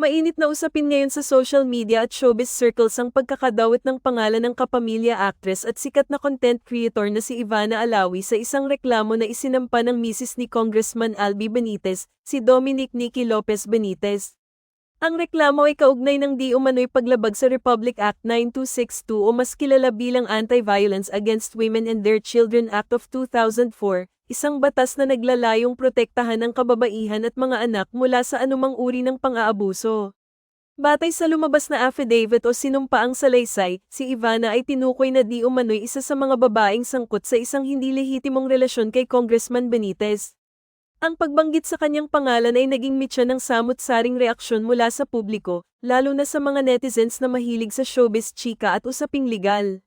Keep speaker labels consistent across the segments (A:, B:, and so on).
A: Mainit na usapin ngayon sa social media at showbiz circles ang pagkakadawit ng pangalan ng kapamilya actress at sikat na content creator na si Ivana Alawi sa isang reklamo na isinampa ng misis ni Congressman Albi Benitez, si Dominic Nicky Lopez Benitez. Ang reklamo ay kaugnay ng di umano'y paglabag sa Republic Act 9262 o mas kilala bilang Anti-Violence Against Women and Their Children Act of 2004, isang batas na naglalayong protektahan ang kababaihan at mga anak mula sa anumang uri ng pang-aabuso. Batay sa lumabas na affidavit o sinumpaang salaysay, si Ivana ay tinukoy na di umano'y isa sa mga babaeng sangkot sa isang hindi lehitimong relasyon kay Congressman Benitez. Ang pagbanggit sa kanyang pangalan ay naging mitya ng samut-saring reaksyon mula sa publiko, lalo na sa mga netizens na mahilig sa showbiz chika at usaping legal.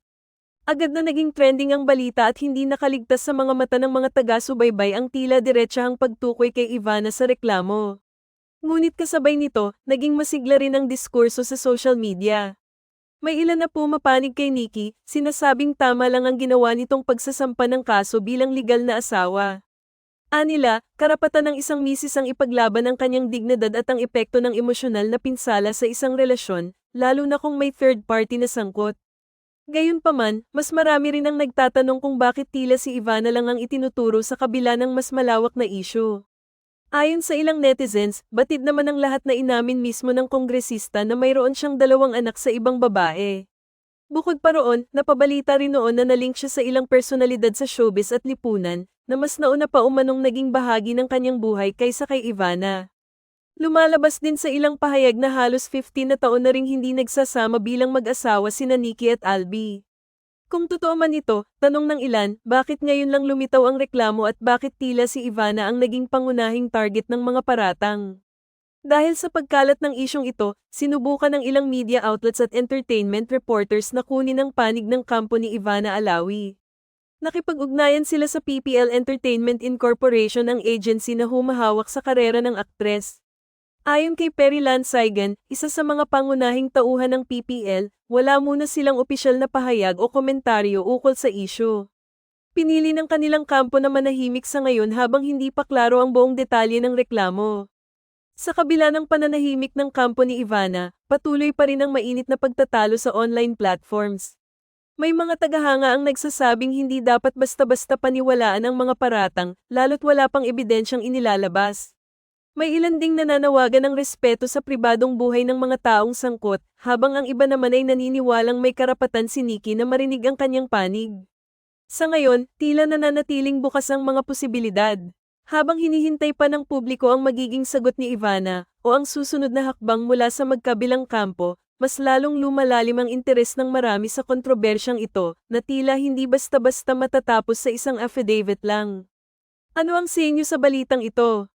A: Agad na naging trending ang balita at hindi nakaligtas sa mga mata ng mga taga-subaybay ang tila diretsahang pagtukoy kay Ivana sa reklamo. Ngunit kasabay nito, naging masigla rin ang diskurso sa social media. May ilan na pumapanig kay Nikki, sinasabing tama lang ang ginawa nitong pagsasampa ng kaso bilang legal na asawa. Anila, karapatan ng isang misis ang ipaglaban ang kanyang dignidad at ang epekto ng emosyonal na pinsala sa isang relasyon, lalo na kung may third party na sangkot. Gayunpaman, mas marami rin ang nagtatanong kung bakit tila si Ivana lang ang itinuturo sa kabila ng mas malawak na isyu. Ayon sa ilang netizens, batid naman ang lahat na inamin mismo ng kongresista na mayroon siyang dalawang anak sa ibang babae. Bukod pa roon, napabalita rin noon na nalink siya sa ilang personalidad sa showbiz at lipunan, na mas nauna pa umanong naging bahagi ng kanyang buhay kaysa kay Ivana. Lumalabas din sa ilang pahayag na halos 15 na taon na ring hindi nagsasama bilang mag-asawa sina Nikki at Albi. Kung totoo man ito, tanong ng ilan, bakit ngayon lang lumitaw ang reklamo at bakit tila si Ivana ang naging pangunahing target ng mga paratang? Dahil sa pagkalat ng isyong ito, sinubukan ng ilang media outlets at entertainment reporters na kunin ang panig ng kampo ni Ivana Alawi. Nakipag-ugnayan sila sa PPL Entertainment Incorporation ang agency na humahawak sa karera ng aktres. Ayon kay Perry Lansigan, isa sa mga pangunahing tauhan ng PPL, wala muna silang opisyal na pahayag o komentaryo ukol sa isyu. Pinili ng kanilang kampo na manahimik sa ngayon habang hindi pa klaro ang buong detalye ng reklamo. Sa kabila ng pananahimik ng kampo ni Ivana, patuloy pa rin ang mainit na pagtatalo sa online platforms. May mga tagahanga ang nagsasabing hindi dapat basta-basta paniwalaan ang mga paratang, lalo't wala pang ebidensyang inilalabas. May ilan ding nananawagan ng respeto sa pribadong buhay ng mga taong sangkot, habang ang iba naman ay naniniwalang may karapatan si Nikki na marinig ang kanyang panig. Sa ngayon, tila nananatiling bukas ang mga posibilidad. Habang hinihintay pa ng publiko ang magiging sagot ni Ivana, o ang susunod na hakbang mula sa magkabilang kampo, mas lalong lumalalim ang interes ng marami sa kontrobersyang ito, na tila hindi basta-basta matatapos sa isang affidavit lang. Ano ang senyo sa balitang ito?